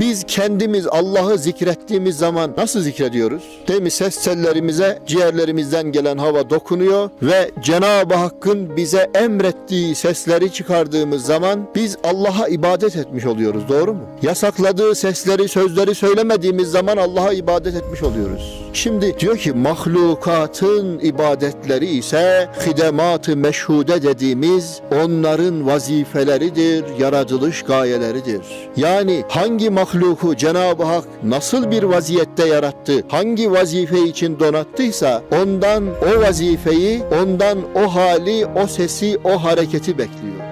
biz kendimiz Allah'ı zikrettiğimiz zaman nasıl zikrediyoruz? Değil mi? Ses tellerimize ciğerlerimizden gelen hava dokunuyor ve Cenab-ı Hakk'ın bize emrettiği sesleri çıkardığımız zaman biz Allah'a ibadet etmiş oluyoruz. Doğru mu? Yasakladığı sesleri, sözleri söylemediğimiz zaman Allah'a ibadet etmiş oluyoruz. Şimdi diyor ki mahlukatın ibadetleri ise hidemat-ı meşhude dediğimiz onların vazifeleridir, yaratılış gayeleridir. Yani hangi mahluku Cenab-ı Hak nasıl bir vaziyette yarattı, hangi vazife için donattıysa ondan o vazifeyi, ondan o hali, o sesi, o hareketi bekliyor.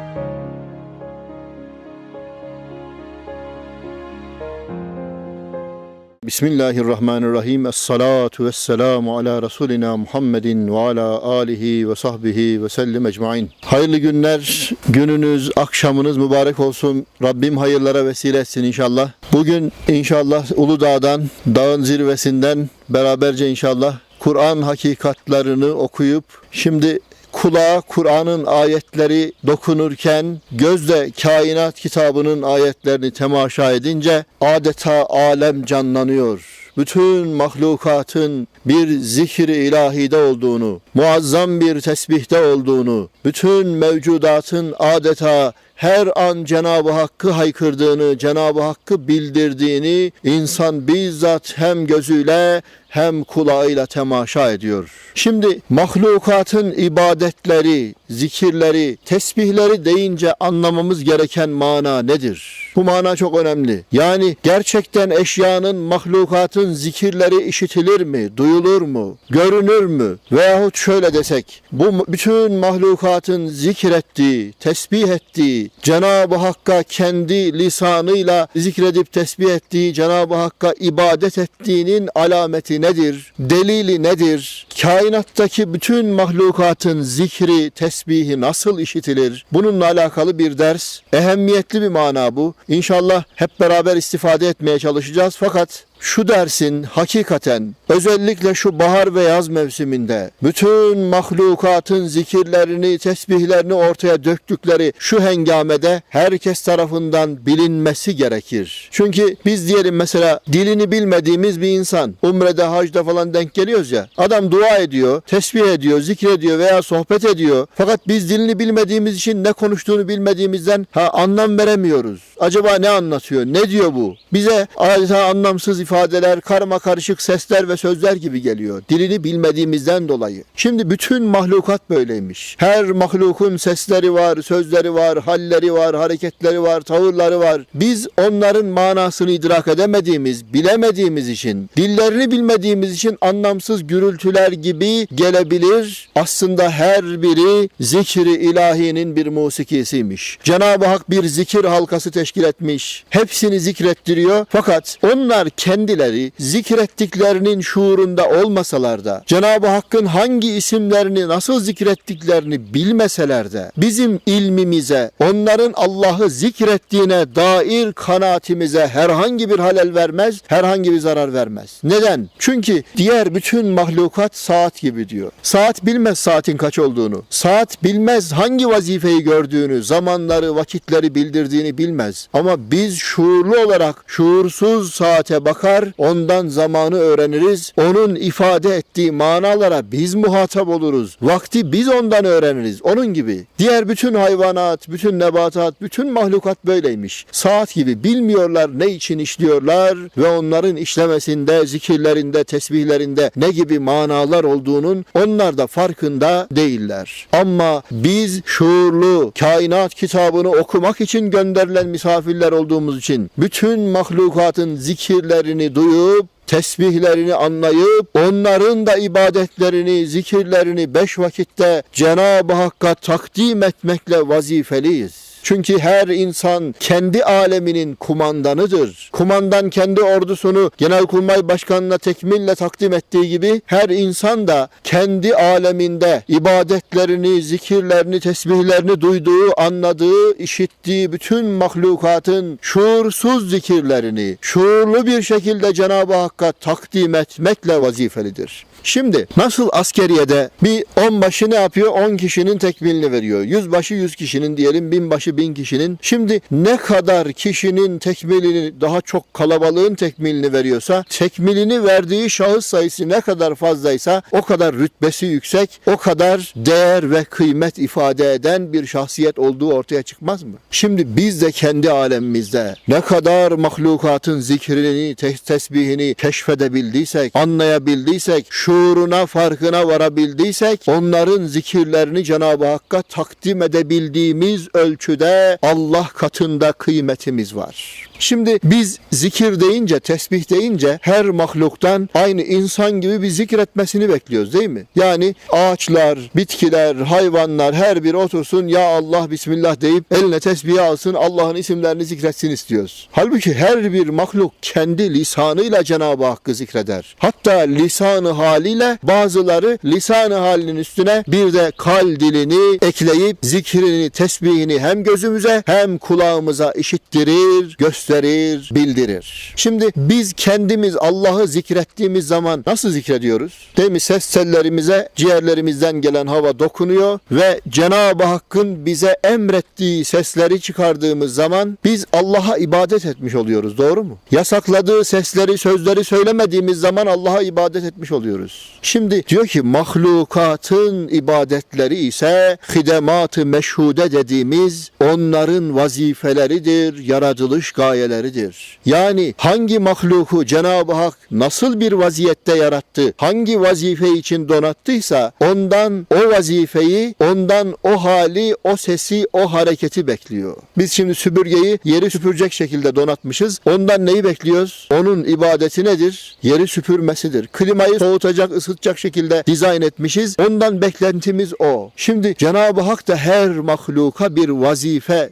Bismillahirrahmanirrahim. Es-salatu vesselamu ala Resulina Muhammedin ve ala alihi ve sahbihi ve sellim ecmain. Hayırlı günler, gününüz, akşamınız mübarek olsun. Rabbim hayırlara vesile etsin inşallah. Bugün inşallah Uludağ'dan, dağın zirvesinden beraberce inşallah Kur'an hakikatlarını okuyup şimdi kulağa Kur'an'ın ayetleri dokunurken gözle kainat kitabının ayetlerini temaşa edince adeta alem canlanıyor. Bütün mahlukatın bir zikri ilahide olduğunu, muazzam bir tesbihte olduğunu, bütün mevcudatın adeta her an Cenab-ı Hakk'ı haykırdığını, Cenab-ı Hakk'ı bildirdiğini insan bizzat hem gözüyle hem kulağıyla temaşa ediyor. Şimdi mahlukatın ibadetleri, zikirleri, tesbihleri deyince anlamamız gereken mana nedir? Bu mana çok önemli. Yani gerçekten eşyanın, mahlukatın zikirleri işitilir mi, duyulur mu, görünür mü? Veyahut şöyle desek, bu bütün mahlukatın zikrettiği, tesbih ettiği, Cenab-ı Hakk'a kendi lisanıyla zikredip tesbih ettiği, Cenab-ı Hakk'a ibadet ettiğinin alameti nedir? Delili nedir? Kainattaki bütün mahlukatın zikri, tesbihi nasıl işitilir? Bununla alakalı bir ders. Ehemmiyetli bir mana bu. İnşallah hep beraber istifade etmeye çalışacağız. Fakat şu dersin hakikaten özellikle şu bahar ve yaz mevsiminde bütün mahlukatın zikirlerini, tesbihlerini ortaya döktükleri şu hengamede herkes tarafından bilinmesi gerekir. Çünkü biz diyelim mesela dilini bilmediğimiz bir insan umrede, hacda falan denk geliyoruz ya. Adam dua ediyor, tesbih ediyor, zikrediyor veya sohbet ediyor. Fakat biz dilini bilmediğimiz için ne konuştuğunu bilmediğimizden ha anlam veremiyoruz. Acaba ne anlatıyor? Ne diyor bu? Bize adeta anlamsız ifadeler, karma karışık sesler ve sözler gibi geliyor. Dilini bilmediğimizden dolayı. Şimdi bütün mahlukat böyleymiş. Her mahlukun sesleri var, sözleri var, halleri var, hareketleri var, tavırları var. Biz onların manasını idrak edemediğimiz, bilemediğimiz için, dillerini bilmediğimiz için anlamsız gürültüler gibi gelebilir. Aslında her biri zikri ilahinin bir musikisiymiş. Cenab-ı Hak bir zikir halkası teşkil etmiş. Hepsini zikrettiriyor. Fakat onlar kendileri zikrettiklerinin şuurunda olmasalar da Cenab-ı Hakk'ın hangi isimlerini nasıl zikrettiklerini bilmeseler de bizim ilmimize onların Allah'ı zikrettiğine dair kanaatimize herhangi bir halel vermez, herhangi bir zarar vermez. Neden? Çünkü diğer bütün mahlukat saat gibi diyor. Saat bilmez saatin kaç olduğunu. Saat bilmez hangi vazifeyi gördüğünü, zamanları, vakitleri bildirdiğini bilmez. Ama biz şuurlu olarak şuursuz saate bakar, ondan zamanı öğreniriz. Onun ifade ettiği manalara biz muhatap oluruz. Vakti biz ondan öğreniriz. Onun gibi. Diğer bütün hayvanat, bütün nebatat, bütün mahlukat böyleymiş. Saat gibi bilmiyorlar ne için işliyorlar ve onların işlemesinde, zikirlerinde, tesbihlerinde ne gibi manalar olduğunun onlar da farkında değiller. Ama biz şuurlu kainat kitabını okumak için gönderilen misafirler olduğumuz için bütün mahlukatın zikirlerini duyup tesbihlerini anlayıp onların da ibadetlerini, zikirlerini beş vakitte Cenab-ı Hakk'a takdim etmekle vazifeliyiz. Çünkü her insan kendi aleminin kumandanıdır. Kumandan kendi ordusunu Genelkurmay Başkanı'na tekmille takdim ettiği gibi her insan da kendi aleminde ibadetlerini, zikirlerini, tesbihlerini duyduğu, anladığı, işittiği bütün mahlukatın şuursuz zikirlerini şuurlu bir şekilde Cenab-ı Hakk'a takdim etmekle vazifelidir. Şimdi nasıl askeriyede bir onbaşı ne yapıyor? 10 kişinin tekmilini veriyor. Yüzbaşı 100 kişinin diyelim binbaşı bin kişinin şimdi ne kadar kişinin tekmilini daha çok kalabalığın tekmilini veriyorsa tekmilini verdiği şahıs sayısı ne kadar fazlaysa o kadar rütbesi yüksek o kadar değer ve kıymet ifade eden bir şahsiyet olduğu ortaya çıkmaz mı? Şimdi biz de kendi alemimizde ne kadar mahlukatın zikrini, te- tesbihini keşfedebildiysek, anlayabildiysek, şuuruna, farkına varabildiysek, onların zikirlerini Cenab-ı Hakk'a takdim edebildiğimiz ölçüde Allah katında kıymetimiz var. Şimdi biz zikir deyince, tesbih deyince her mahluktan aynı insan gibi bir zikretmesini bekliyoruz değil mi? Yani ağaçlar, bitkiler, hayvanlar her biri otursun ya Allah Bismillah deyip eline tesbih alsın Allah'ın isimlerini zikretsin istiyoruz. Halbuki her bir mahluk kendi lisanıyla Cenab-ı Hakk'ı zikreder. Hatta lisanı haliyle bazıları lisanı halinin üstüne bir de kal dilini ekleyip zikrini, tesbihini hem gözümüze hem kulağımıza işittirir, gösterir, bildirir. Şimdi biz kendimiz Allah'ı zikrettiğimiz zaman nasıl zikrediyoruz? Değil mi? Ses tellerimize ciğerlerimizden gelen hava dokunuyor ve Cenab-ı Hakk'ın bize emrettiği sesleri çıkardığımız zaman biz Allah'a ibadet etmiş oluyoruz. Doğru mu? Yasakladığı sesleri, sözleri söylemediğimiz zaman Allah'a ibadet etmiş oluyoruz. Şimdi diyor ki mahlukatın ibadetleri ise hidemat-ı meşhude dediğimiz onların vazifeleridir, yaratılış gayeleridir. Yani hangi mahluku Cenab-ı Hak nasıl bir vaziyette yarattı, hangi vazife için donattıysa ondan o vazifeyi, ondan o hali, o sesi, o hareketi bekliyor. Biz şimdi süpürgeyi yeri süpürecek şekilde donatmışız. Ondan neyi bekliyoruz? Onun ibadeti nedir? Yeri süpürmesidir. Klimayı soğutacak, ısıtacak şekilde dizayn etmişiz. Ondan beklentimiz o. Şimdi Cenab-ı Hak da her mahluka bir vazife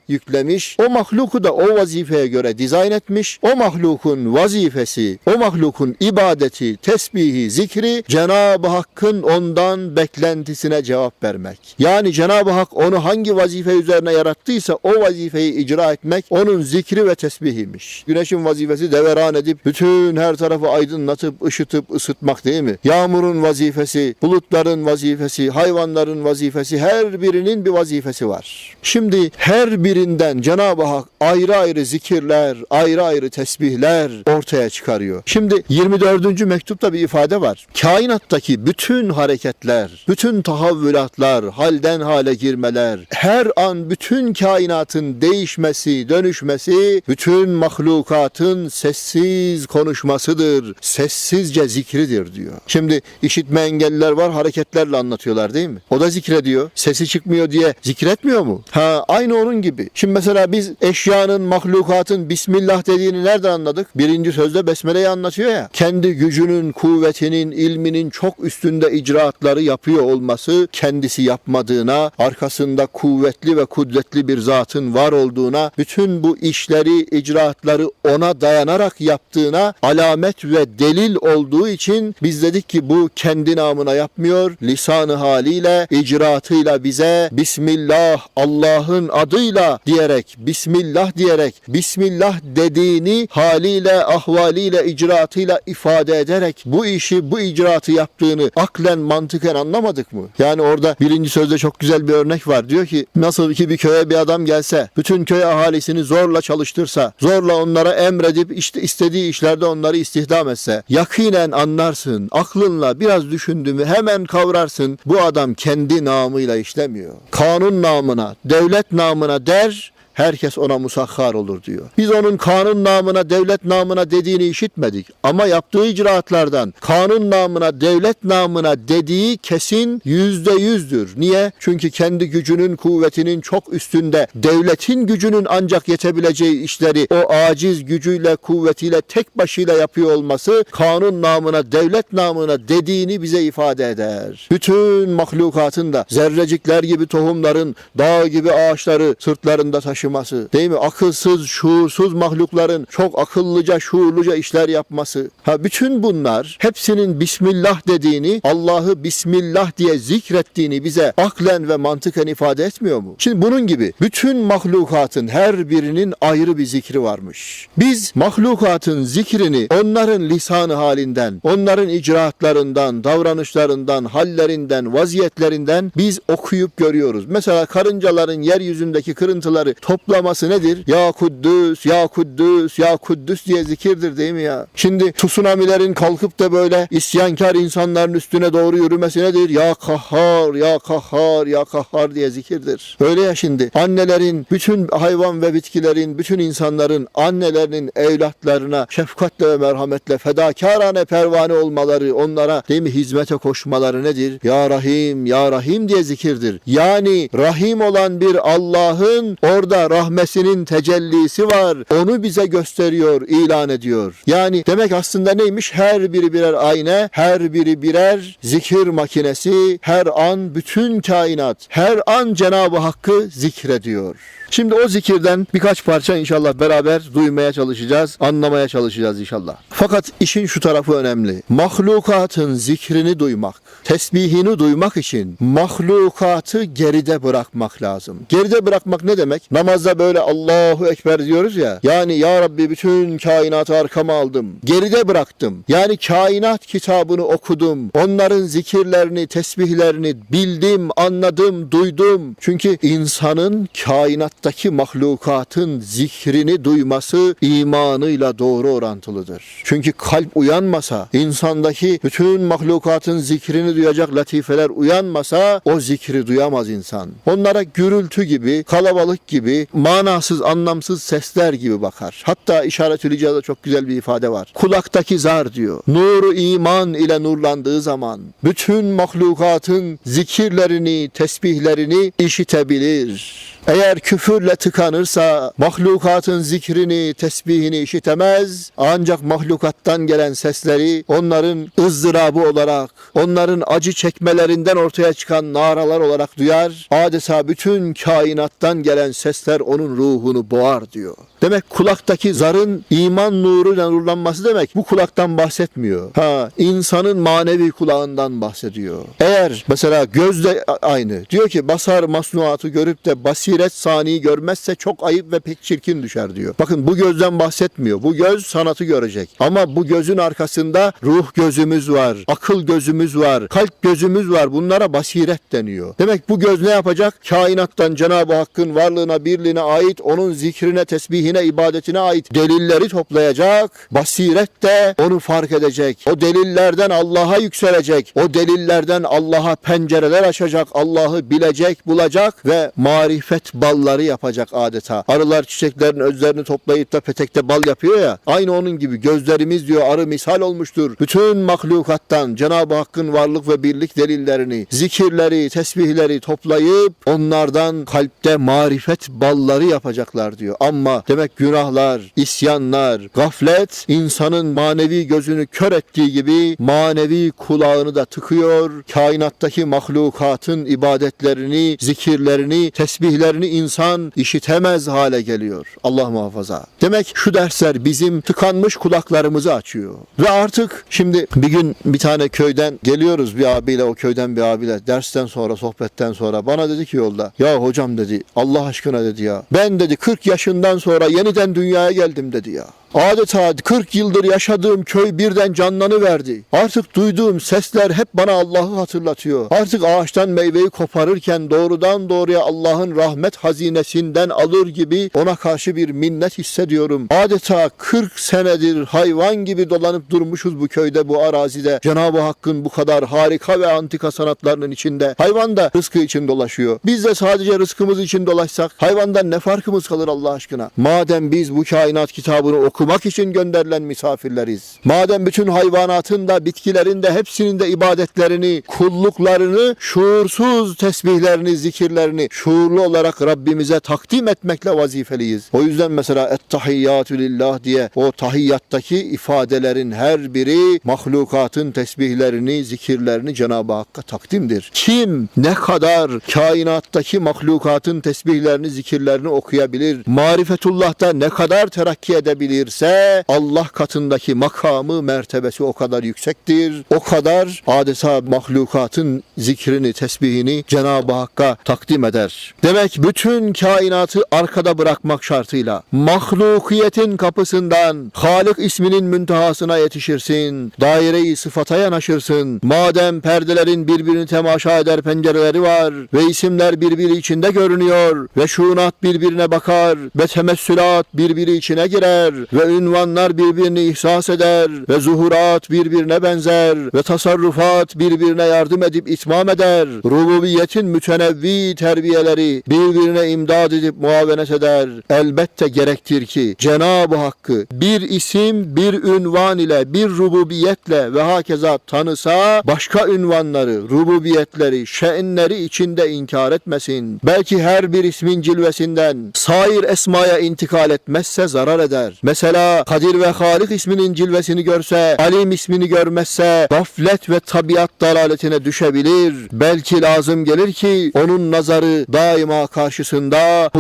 yüklemiş. O mahluku da o vazifeye göre dizayn etmiş. O mahlukun vazifesi, o mahlukun ibadeti, tesbihi, zikri Cenab-ı Hakk'ın ondan beklentisine cevap vermek. Yani Cenab-ı Hak onu hangi vazife üzerine yarattıysa o vazifeyi icra etmek onun zikri ve tesbihiymiş. Güneşin vazifesi deveran edip bütün her tarafı aydınlatıp ışıtıp ısıtmak değil mi? Yağmurun vazifesi, bulutların vazifesi, hayvanların vazifesi her birinin bir vazifesi var. Şimdi her birinden Cenab-ı Hak ayrı ayrı zikirler, ayrı ayrı tesbihler ortaya çıkarıyor. Şimdi 24. mektupta bir ifade var. Kainattaki bütün hareketler, bütün tahavvülatlar, halden hale girmeler, her an bütün kainatın değişmesi, dönüşmesi, bütün mahlukatın sessiz konuşmasıdır, sessizce zikridir diyor. Şimdi işitme engelliler var, hareketlerle anlatıyorlar değil mi? O da zikrediyor. Sesi çıkmıyor diye zikretmiyor mu? Ha aynı onun gibi. Şimdi mesela biz eşyanın, mahlukatın Bismillah dediğini nereden anladık? Birinci sözde Besmele'yi anlatıyor ya. Kendi gücünün, kuvvetinin, ilminin çok üstünde icraatları yapıyor olması kendisi yapmadığına, arkasında kuvvetli ve kudretli bir zatın var olduğuna, bütün bu işleri, icraatları ona dayanarak yaptığına alamet ve delil olduğu için biz dedik ki bu kendi namına yapmıyor. Lisanı haliyle, icraatıyla bize Bismillah Allah'ın adıyla diyerek, Bismillah diyerek, Bismillah dediğini haliyle, ahvaliyle, icraatıyla ifade ederek bu işi, bu icraatı yaptığını aklen, mantıken anlamadık mı? Yani orada birinci sözde çok güzel bir örnek var. Diyor ki nasıl ki bir köye bir adam gelse, bütün köy ahalisini zorla çalıştırsa, zorla onlara emredip işte istediği işlerde onları istihdam etse, yakinen anlarsın, aklınla biraz düşündüğümü hemen kavrarsın. Bu adam kendi namıyla işlemiyor. Kanun namına, devlet namına der, herkes ona musahhar olur diyor. Biz onun kanun namına, devlet namına dediğini işitmedik. Ama yaptığı icraatlardan kanun namına, devlet namına dediği kesin yüzde yüzdür. Niye? Çünkü kendi gücünün, kuvvetinin çok üstünde, devletin gücünün ancak yetebileceği işleri o aciz gücüyle, kuvvetiyle tek başıyla yapıyor olması kanun namına, devlet namına dediğini bize ifade eder. Bütün mahlukatın da zerrecikler gibi tohumların, dağ gibi ağaçları sırtlarında taşıması, değil mi? Akılsız, şuursuz mahlukların çok akıllıca, şuurluca işler yapması. Ha bütün bunlar hepsinin Bismillah dediğini, Allah'ı Bismillah diye zikrettiğini bize aklen ve mantıken ifade etmiyor mu? Şimdi bunun gibi bütün mahlukatın her birinin ayrı bir zikri varmış. Biz mahlukatın zikrini onların lisanı halinden, onların icraatlarından, davranışlarından, hallerinden, vaziyetlerinden biz okuyup görüyoruz. Mesela karıncaların yeryüzündeki kırıntıları toplaması nedir? Ya Kuddüs, Ya Kuddüs, Ya Kuddüs diye zikirdir değil mi ya? Şimdi tsunamilerin kalkıp da böyle isyankar insanların üstüne doğru yürümesi nedir? Ya Kahhar, Ya Kahhar, Ya Kahhar diye zikirdir. Öyle ya şimdi annelerin, bütün hayvan ve bitkilerin, bütün insanların annelerinin evlatlarına şefkatle ve merhametle fedakarane pervane olmaları, onlara değil mi hizmete koşmaları nedir? Ya Rahim, Ya Rahim diye zikirdir. Yani Rahim olan bir Allah'ın orada rahmesinin tecellisi var. Onu bize gösteriyor, ilan ediyor. Yani demek aslında neymiş? Her biri birer ayna, her biri birer zikir makinesi, her an bütün kainat, her an Cenab-ı Hakk'ı zikrediyor. Şimdi o zikirden birkaç parça inşallah beraber duymaya çalışacağız, anlamaya çalışacağız inşallah. Fakat işin şu tarafı önemli. Mahlukatın zikrini duymak, tesbihini duymak için mahlukatı geride bırakmak lazım. Geride bırakmak ne demek? Namazda böyle Allahu Ekber diyoruz ya. Yani ya Rabbi bütün kainatı arkama aldım. Geride bıraktım. Yani kainat kitabını okudum. Onların zikirlerini, tesbihlerini bildim, anladım, duydum. Çünkü insanın kainattaki mahlukatın zikrini duyması imanıyla doğru orantılıdır. Çünkü kalp uyanmasa, insandaki bütün mahlukatın zikrini duyacak latifeler uyanmasa o zikri duyamaz insan. Onlara gürültü gibi, kalabalık gibi, manasız, anlamsız sesler gibi bakar. Hatta işaret-ül icazda çok güzel bir ifade var. Kulaktaki zar diyor. Nuru iman ile nurlandığı zaman bütün mahlukatın zikirlerini, tesbihlerini işitebilir. Eğer küfürle tıkanırsa mahlukatın zikrini, tesbihini işitemez. Ancak mahlukattan gelen sesleri onların ızdırabı olarak, onların acı çekmelerinden ortaya çıkan naralar olarak duyar. Adeta bütün kainattan gelen sesler onun ruhunu boğar diyor. Demek kulaktaki zarın iman nuruyla nurlanması demek bu kulaktan bahsetmiyor. Ha insanın manevi kulağından bahsediyor. Eğer mesela gözde aynı. Diyor ki basar masnuatı görüp de basiret saniyi görmezse çok ayıp ve pek çirkin düşer diyor. Bakın bu gözden bahsetmiyor. Bu göz sanatı görecek. Ama bu gözün arkasında ruh gözümüz var, akıl gözümüz var, kalp gözümüz var. Bunlara basiret deniyor. Demek bu göz ne yapacak? Kainattan Cenab-ı Hakk'ın varlığına, birliğine ait, onun zikrine, tesbihine, ibadetine ait delilleri toplayacak. Basiret de onu fark edecek. O delillerden Allah'a yükselecek. O delillerden Allah'a pencereler açacak. Allah'ı bilecek, bulacak ve marifet balları yapacak adeta. Arılar çiçeklerin özlerini toplayıp da petekte bal yapıyor ya. Aynı onun gibi gözlerimiz diyor arı misal olmuştur. Bütün mahlukattan Cenab-ı Hakk'ın varlık ve birlik delillerini, zikirleri, tesbihleri toplayıp onlardan kalpte marifet balları yapacaklar diyor. Ama demek günahlar, isyanlar, gaflet insanın manevi gözünü kör ettiği gibi manevi kulağını da tıkıyor. Kainattaki mahlukatın ibadetlerini, zikirlerini, tesbihlerini insan işitemez hale geliyor. Allah muhafaza. Demek şu dersler bizim tıkanmış kulaklarımızı açıyor. Ve artık şimdi bir gün bir tane köyden geliyoruz bir abiyle o köyden bir abiyle dersten sonra sohbetten sonra bana dedi ki yolda ya hocam dedi Allah aşkına dedi ya ben dedi 40 yaşından sonra yeniden dünyaya geldim dedi ya. Adeta 40 yıldır yaşadığım köy birden canlanıverdi. Artık duyduğum sesler hep bana Allah'ı hatırlatıyor. Artık ağaçtan meyveyi koparırken doğrudan doğruya Allah'ın rahmet hazinesinden alır gibi ona karşı bir minnet hissediyorum. Adeta 40 senedir hayvan gibi dolanıp durmuşuz bu köyde, bu arazide. Cenab-ı Hakk'ın bu kadar harika ve antika sanatlarının içinde. Hayvan da rızkı için dolaşıyor. Biz de sadece rızkımız için dolaşsak hayvandan ne farkımız kalır Allah aşkına? Madem biz bu kainat kitabını okumak için gönderilen misafirleriz. Madem bütün hayvanatın da bitkilerin de hepsinin de ibadetlerini, kulluklarını, şuursuz tesbihlerini, zikirlerini şuurlu olarak Rabbimize takdim etmekle vazifeliyiz. O yüzden mesela ettehiyyatü lillah diye o tahiyyattaki ifadelerin her biri mahlukatın tesbihlerini, zikirlerini Cenab-ı Hakk'a takdimdir. Kim ne kadar kainattaki mahlukatın tesbihlerini, zikirlerini okuyabilir, marifetullah'ta ne kadar terakki edebilir, zikredense Allah katındaki makamı, mertebesi o kadar yüksektir. O kadar adeta mahlukatın zikrini, tesbihini Cenab-ı Hakk'a takdim eder. Demek bütün kainatı arkada bırakmak şartıyla mahlukiyetin kapısından Halik isminin müntehasına yetişirsin. Daire-i sıfata yanaşırsın. Madem perdelerin birbirini temaşa eder pencereleri var ve isimler birbiri içinde görünüyor ve şunat birbirine bakar ve temessülat birbiri içine girer ve ünvanlar birbirini ihsas eder ve zuhurat birbirine benzer ve tasarrufat birbirine yardım edip itmam eder. Rububiyetin mütenevvi terbiyeleri birbirine imdad edip muavenet eder. Elbette gerektir ki Cenab-ı Hakk'ı bir isim, bir ünvan ile, bir rububiyetle ve hakeza tanısa başka ünvanları, rububiyetleri, şe'nleri içinde inkar etmesin. Belki her bir ismin cilvesinden sair esmaya intikal etmezse zarar eder. Mesela Kadir ve Halik isminin cilvesini görse, Alim ismini görmezse gaflet ve tabiat dalaletine düşebilir. Belki lazım gelir ki onun nazarı daima karşısında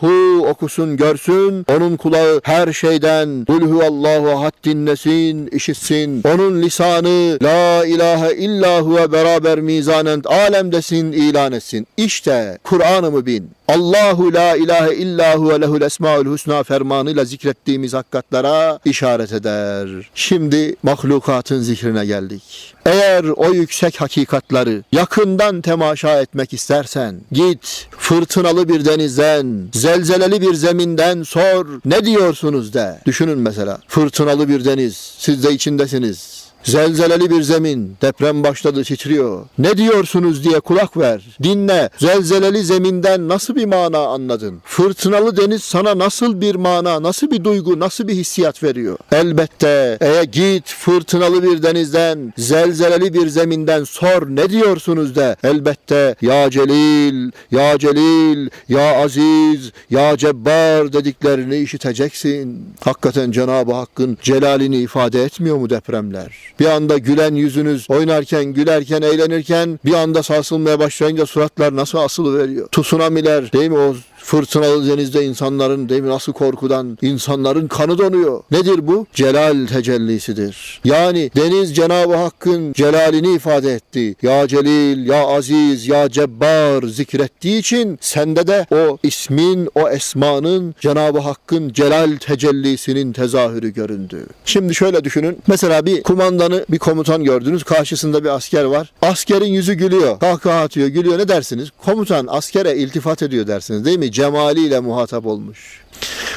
Huvallahu okusun görsün. Onun kulağı her şeyden Kul huvallahu ahad dinlesin, işitsin. Onun lisanı La ilahe illa huve beraber mizanen alemdesin ilan etsin. İşte Kur'an-ı bin. Allahu la ilahe illa huve lehul esmaül husna fermanıyla zikrettiğimiz hakikatlara işaret eder. Şimdi mahlukatın zikrine geldik. Eğer o yüksek hakikatları yakından temaşa etmek istersen git fırtınalı bir denizden, zelzeleli bir zeminden sor ne diyorsunuz de. Düşünün mesela fırtınalı bir deniz siz de içindesiniz. Zelzeleli bir zemin, deprem başladı titriyor. Ne diyorsunuz diye kulak ver. Dinle. Zelzeleli zeminden nasıl bir mana anladın? Fırtınalı deniz sana nasıl bir mana, nasıl bir duygu, nasıl bir hissiyat veriyor? Elbette eğer git fırtınalı bir denizden, zelzeleli bir zeminden sor ne diyorsunuz de. Elbette ya Celil, ya Celil, ya Aziz, ya Cebbar dediklerini işiteceksin. Hakikaten Cenab-ı Hakk'ın celalini ifade etmiyor mu depremler? Bir anda gülen yüzünüz oynarken, gülerken, eğlenirken bir anda sarsılmaya başlayınca suratlar nasıl asılı veriyor? Tsunamiler değil mi o fırtınalı denizde insanların değil nasıl korkudan insanların kanı donuyor. Nedir bu? Celal tecellisidir. Yani deniz Cenab-ı Hakk'ın celalini ifade etti. Ya Celil, Ya Aziz, Ya Cebbar zikrettiği için sende de o ismin, o esmanın Cenab-ı Hakk'ın celal tecellisinin tezahürü göründü. Şimdi şöyle düşünün. Mesela bir kumandanı, bir komutan gördünüz. Karşısında bir asker var. Askerin yüzü gülüyor. Kahkaha atıyor, gülüyor. Ne dersiniz? Komutan askere iltifat ediyor dersiniz değil mi? Cemaliyle muhatap olmuş.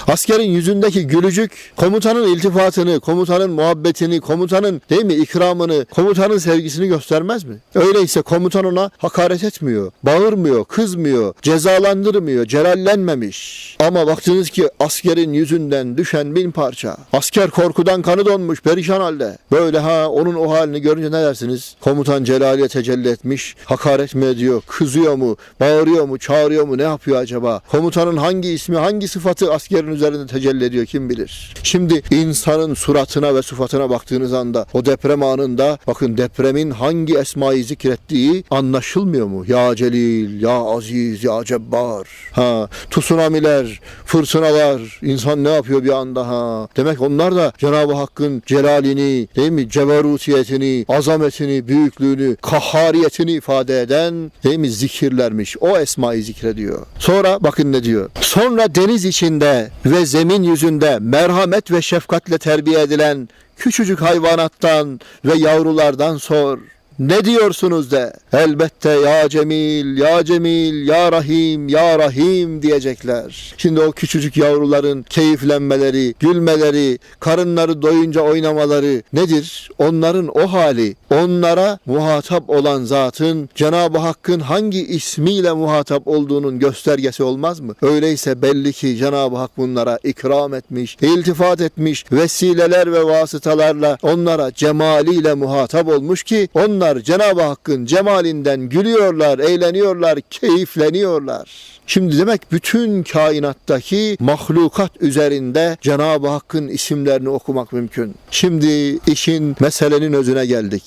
Askerin yüzündeki gülücük komutanın iltifatını, komutanın muhabbetini, komutanın değil mi ikramını, komutanın sevgisini göstermez mi? Öyleyse komutan ona hakaret etmiyor, bağırmıyor, kızmıyor, cezalandırmıyor, celallenmemiş. Ama baktınız ki askerin yüzünden düşen bin parça. Asker korkudan kanı donmuş, perişan halde. Böyle ha onun o halini görünce ne dersiniz? Komutan celaliye tecelli etmiş, hakaret mi ediyor, kızıyor mu, bağırıyor mu, çağırıyor mu, ne yapıyor acaba? Komutanın hangi ismi, hangi sıfatı askerin üzerinde tecelli ediyor kim bilir. Şimdi insanın suratına ve sıfatına baktığınız anda o deprem anında bakın depremin hangi esmayı zikrettiği anlaşılmıyor mu? Ya Celil, Ya Aziz, Ya Cebbar. Ha, tsunamiler, fırtınalar, insan ne yapıyor bir anda ha? Demek onlar da Cenab-ı Hakk'ın celalini, değil mi? Ceberutiyetini, azametini, büyüklüğünü, kahariyetini ifade eden değil mi? Zikirlermiş. O esmayı zikrediyor. Sonra bakın ne diyor? Sonra deniz içinde ve zemin yüzünde merhamet ve şefkatle terbiye edilen küçücük hayvanattan ve yavrulardan sor. Ne diyorsunuz de? Elbette ya Cemil, ya Cemil, ya Rahim, ya Rahim diyecekler. Şimdi o küçücük yavruların keyiflenmeleri, gülmeleri, karınları doyunca oynamaları nedir? Onların o hali, onlara muhatap olan zatın Cenab-ı Hakk'ın hangi ismiyle muhatap olduğunun göstergesi olmaz mı? Öyleyse belli ki Cenab-ı Hak bunlara ikram etmiş, iltifat etmiş, vesileler ve vasıtalarla onlara cemaliyle muhatap olmuş ki onlar Cenab-ı Hakk'ın cemalinden gülüyorlar, eğleniyorlar, keyifleniyorlar. Şimdi demek bütün kainattaki mahlukat üzerinde Cenab-ı Hakk'ın isimlerini okumak mümkün. Şimdi işin meselenin özüne geldik.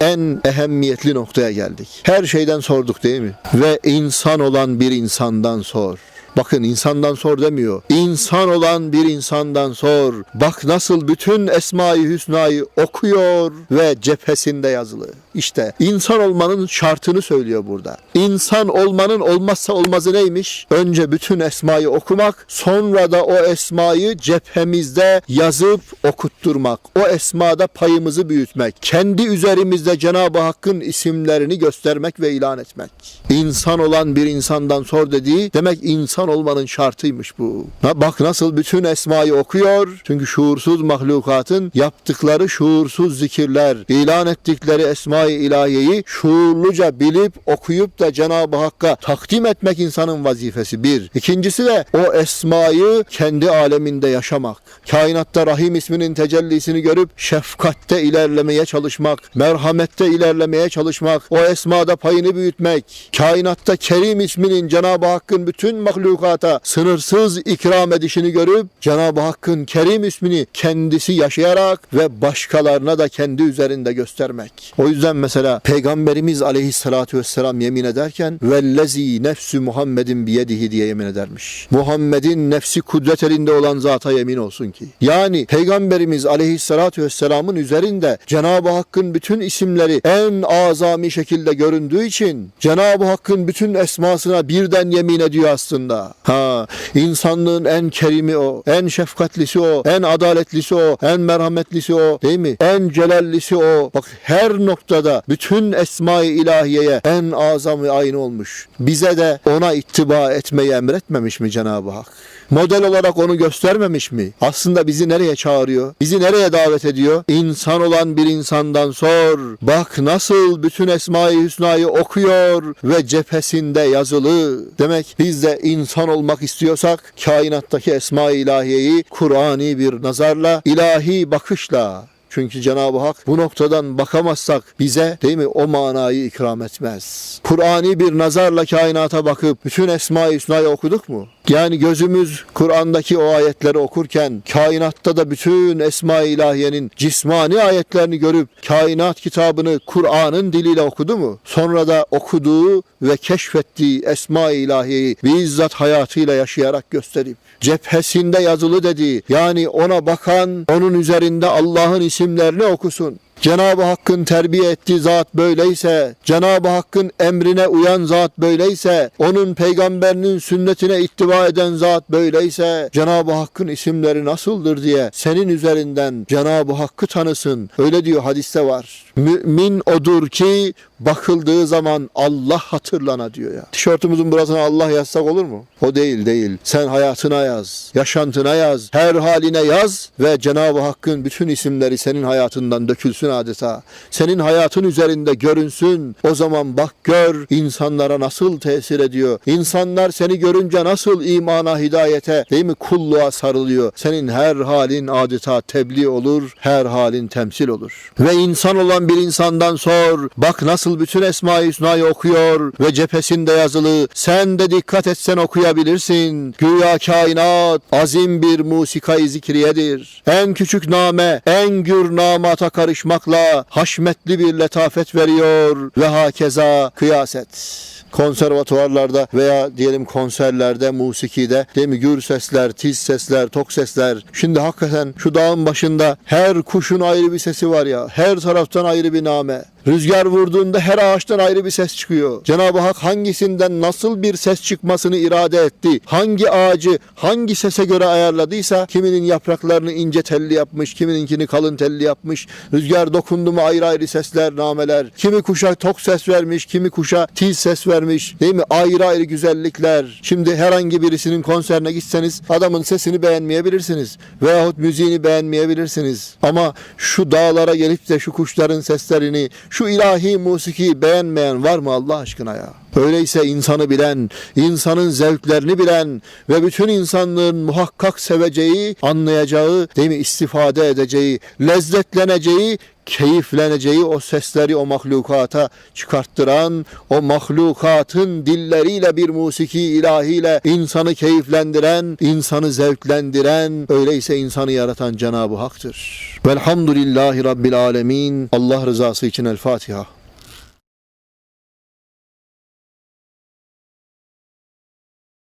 En ehemmiyetli noktaya geldik. Her şeyden sorduk değil mi? Ve insan olan bir insandan sor. Bakın insandan sor demiyor. İnsan olan bir insandan sor. Bak nasıl bütün Esma-i Hüsna'yı okuyor ve cephesinde yazılı. İşte insan olmanın şartını söylüyor burada. İnsan olmanın olmazsa olmazı neymiş? Önce bütün esmayı okumak, sonra da o esmayı cephemizde yazıp okutturmak. O esmada payımızı büyütmek. Kendi üzerimizde Cenab-ı Hakk'ın isimlerini göstermek ve ilan etmek. İnsan olan bir insandan sor dediği demek insan olmanın şartıymış bu. Ha, bak nasıl bütün esmayı okuyor. Çünkü şuursuz mahlukatın yaptıkları şuursuz zikirler, ilan ettikleri esma-i ilahiyeyi şuurluca bilip okuyup da Cenab-ı Hakk'a takdim etmek insanın vazifesi bir. İkincisi de o esmayı kendi aleminde yaşamak. Kainatta Rahim isminin tecellisini görüp şefkatte ilerlemeye çalışmak, merhamette ilerlemeye çalışmak, o esmada payını büyütmek, kainatta Kerim isminin Cenab-ı Hakk'ın bütün mahlukata sınırsız ikram edişini görüp Cenab-ı Hakk'ın Kerim ismini kendisi yaşayarak ve başkalarına da kendi üzerinde göstermek. O yüzden mesela Peygamberimiz aleyhissalatü vesselam yemin ederken vellezi nefsü Muhammedin biyedihi diye yemin edermiş. Muhammed'in nefsi kudret elinde olan zata yemin olsun ki. Yani Peygamberimiz aleyhissalatü vesselamın üzerinde Cenab-ı Hakk'ın bütün isimleri en azami şekilde göründüğü için Cenab-ı Hakk'ın bütün esmasına birden yemin ediyor aslında. Ha, insanlığın en kerimi o, en şefkatlisi o, en adaletlisi o, en merhametlisi o, değil mi? En celallisi o. Bak her noktada bütün esma-i ilahiyeye en azam ve aynı olmuş. Bize de ona ittiba etmeyi emretmemiş mi Cenab-ı Hak? Model olarak onu göstermemiş mi? Aslında bizi nereye çağırıyor? Bizi nereye davet ediyor? İnsan olan bir insandan sor. Bak nasıl bütün Esma-i Hüsna'yı okuyor ve cephesinde yazılı. Demek biz de insan olmak istiyorsak kainattaki Esma-i İlahiyeyi Kur'ani bir nazarla, ilahi bakışla çünkü Cenab-ı Hak bu noktadan bakamazsak bize değil mi o manayı ikram etmez. Kur'ani bir nazarla kainata bakıp bütün Esma-i Hüsna'yı okuduk mu? Yani gözümüz Kur'an'daki o ayetleri okurken kainatta da bütün Esma-i İlahiye'nin cismani ayetlerini görüp kainat kitabını Kur'an'ın diliyle okudu mu? Sonra da okuduğu ve keşfettiği Esma-i İlahiye'yi bizzat hayatıyla yaşayarak gösterip cephesinde yazılı dediği yani ona bakan onun üzerinde Allah'ın isimlerini okusun. Cenab-ı Hakk'ın terbiye ettiği zat böyleyse, Cenab-ı Hakk'ın emrine uyan zat böyleyse, onun peygamberinin sünnetine ittiba eden zat böyleyse, Cenab-ı Hakk'ın isimleri nasıldır diye senin üzerinden Cenab-ı Hakk'ı tanısın. Öyle diyor hadiste var. Mümin odur ki bakıldığı zaman Allah hatırlana diyor ya. Tişörtümüzün burasına Allah yazsak olur mu? O değil değil. Sen hayatına yaz, yaşantına yaz, her haline yaz ve Cenab-ı Hakk'ın bütün isimleri senin hayatından dökülsün adeta. Senin hayatın üzerinde görünsün. O zaman bak gör insanlara nasıl tesir ediyor. İnsanlar seni görünce nasıl imana, hidayete, değil mi kulluğa sarılıyor. Senin her halin adeta tebliğ olur, her halin temsil olur. Ve insan olan bir insandan sor. Bak nasıl bütün Esma-i Hüsna'yı okuyor ve cephesinde yazılı. Sen de dikkat etsen okuyabilirsin. Güya kainat azim bir musikayı zikriyedir. En küçük name, en gür namata karışmakla haşmetli bir letafet veriyor ve hakeza kıyaset konservatuvarlarda veya diyelim konserlerde, musikide değil mi gür sesler, tiz sesler, tok sesler. Şimdi hakikaten şu dağın başında her kuşun ayrı bir sesi var ya. Her taraftan ayrı bir name. Rüzgar vurduğunda her ağaçtan ayrı bir ses çıkıyor. Cenab-ı Hak hangisinden nasıl bir ses çıkmasını irade etti? Hangi ağacı hangi sese göre ayarladıysa kiminin yapraklarını ince telli yapmış, kimininkini kalın telli yapmış. Rüzgar dokundu mu ayrı ayrı sesler, nameler. Kimi kuşa tok ses vermiş, kimi kuşa tiz ses vermiş. Değil mi? Ayrı ayrı güzellikler. Şimdi herhangi birisinin konserine gitseniz adamın sesini beğenmeyebilirsiniz. Veyahut müziğini beğenmeyebilirsiniz. Ama şu dağlara gelip de şu kuşların seslerini, şu ilahi musikiyi beğenmeyen var mı Allah aşkına ya? Öyleyse insanı bilen, insanın zevklerini bilen ve bütün insanlığın muhakkak seveceği, anlayacağı, değil mi istifade edeceği, lezzetleneceği, keyifleneceği o sesleri o mahlukata çıkarttıran, o mahlukatın dilleriyle bir musiki ilahiyle insanı keyiflendiren, insanı zevklendiren, öyleyse insanı yaratan Cenab-ı Hak'tır. Velhamdülillahi Rabbil Alemin. Allah rızası için El Fatiha.